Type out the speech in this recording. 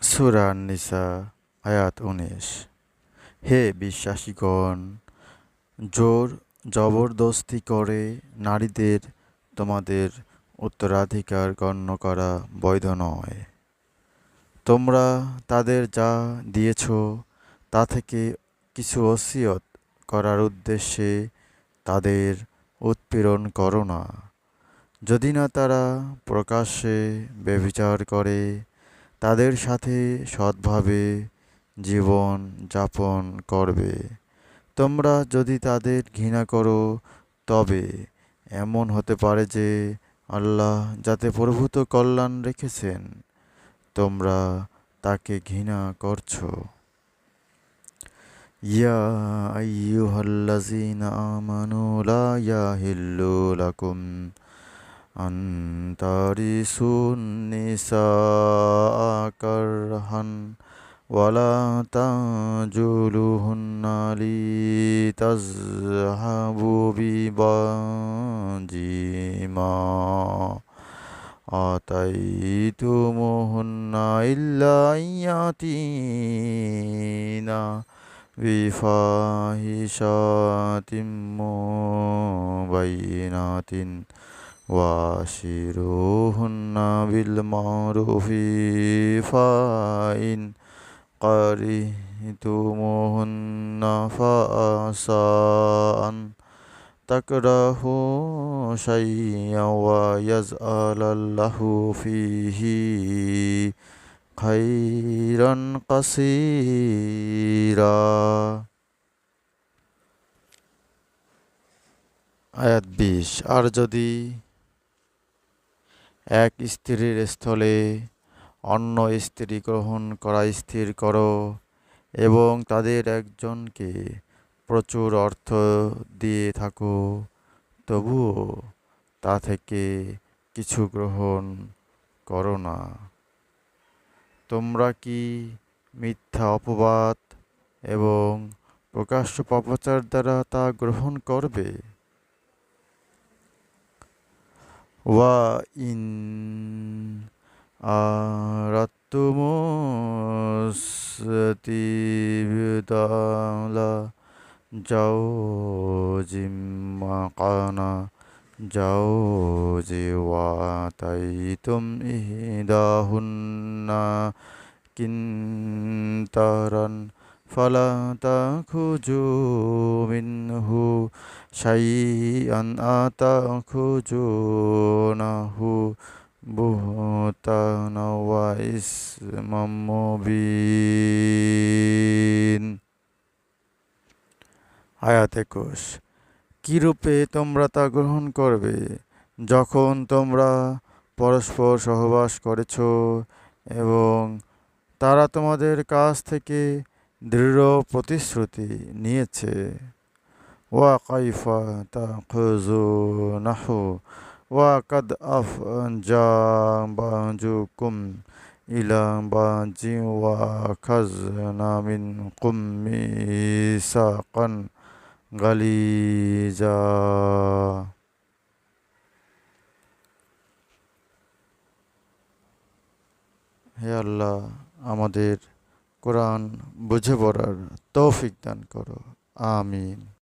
সুরা নিসা, আয়াত উনিশ। হে বিশ্বাসীগণ, জোর জবরদস্তি করে নারীদের তোমাদের উত্তরাধিকার গণ্য করা বৈধ নয়। তোমরা তাদের যা দিয়েছ, তা থেকে কিছু ওসিয়ত করার উদ্দেশ্যে তাদের উৎপীড়ন করো না। যদি না তারা প্রকাশ্যে ব্যভিচার করে তাদের সাথে সৎভাবে জীবন যাপন করবে। তোমরা যদি তাদের ঘৃণা করো, তবে এমন হতে পারে যে আল্লাহ যাতে প্রভূত কল্যাণ রেখেছেন। তোমরা তাকে ঘৃণা করছ। ইয়া আইয়ুহাল্লাযীনা আমানু লা ইয়াহিল্লু লাকুম ওয়ালা তাজুলুহুন্না লিতাযহাবু বিবাজিমা। আতাইতুমুহুন্না ইল্লা ইয়াতিনা বিফাহিশাতিম মুবাইনাতিন। واشروهن بالمعروف فإن كرهتموهن فعسى أن تكرهوا شيئا ويجعل الله فيه خيرا كثيرا আয়াত বিশ আর যদি এক স্ত্রীর স্থলে অন্য স্ত্রী গ্রহণ করা স্থির করো এবং তাদের একজনকে প্রচুর অর্থ দিয়ে থাকো। তবুও তা থেকে কিছু গ্রহণ করো না। তোমরা কি মিথ্যা অপবাদ এবং প্রকাশ্য পাপাচার দ্বারা তা গ্রহণ করবে? وإن أردتم استبدال زوج مكان زوج وآتيتم إحداهن كنتارا فلا تأخذوا منه شيئا أتأخذونه بهتانا وإثما مبين আয়াত একুশ কীরূপে তোমরা তা গ্রহণ করবে যখন তোমরা পরস্পর সহবাস করেছ এবং তারা তোমাদের কাছ থেকে দৃঢ় প্রতিশ্রুতি নিয়েছে। ওয়া কাইফা তা খুজু নাহু ওয়া কাদ আফ জা বাজু কুম ইলা বাজি ওয়া খাজ নামিন কুম্মি সাকান গালিজা। হে আল্লাহ, আমাদের কোরআন বুঝে পড়ার তৌফিক দান করো। আমিন।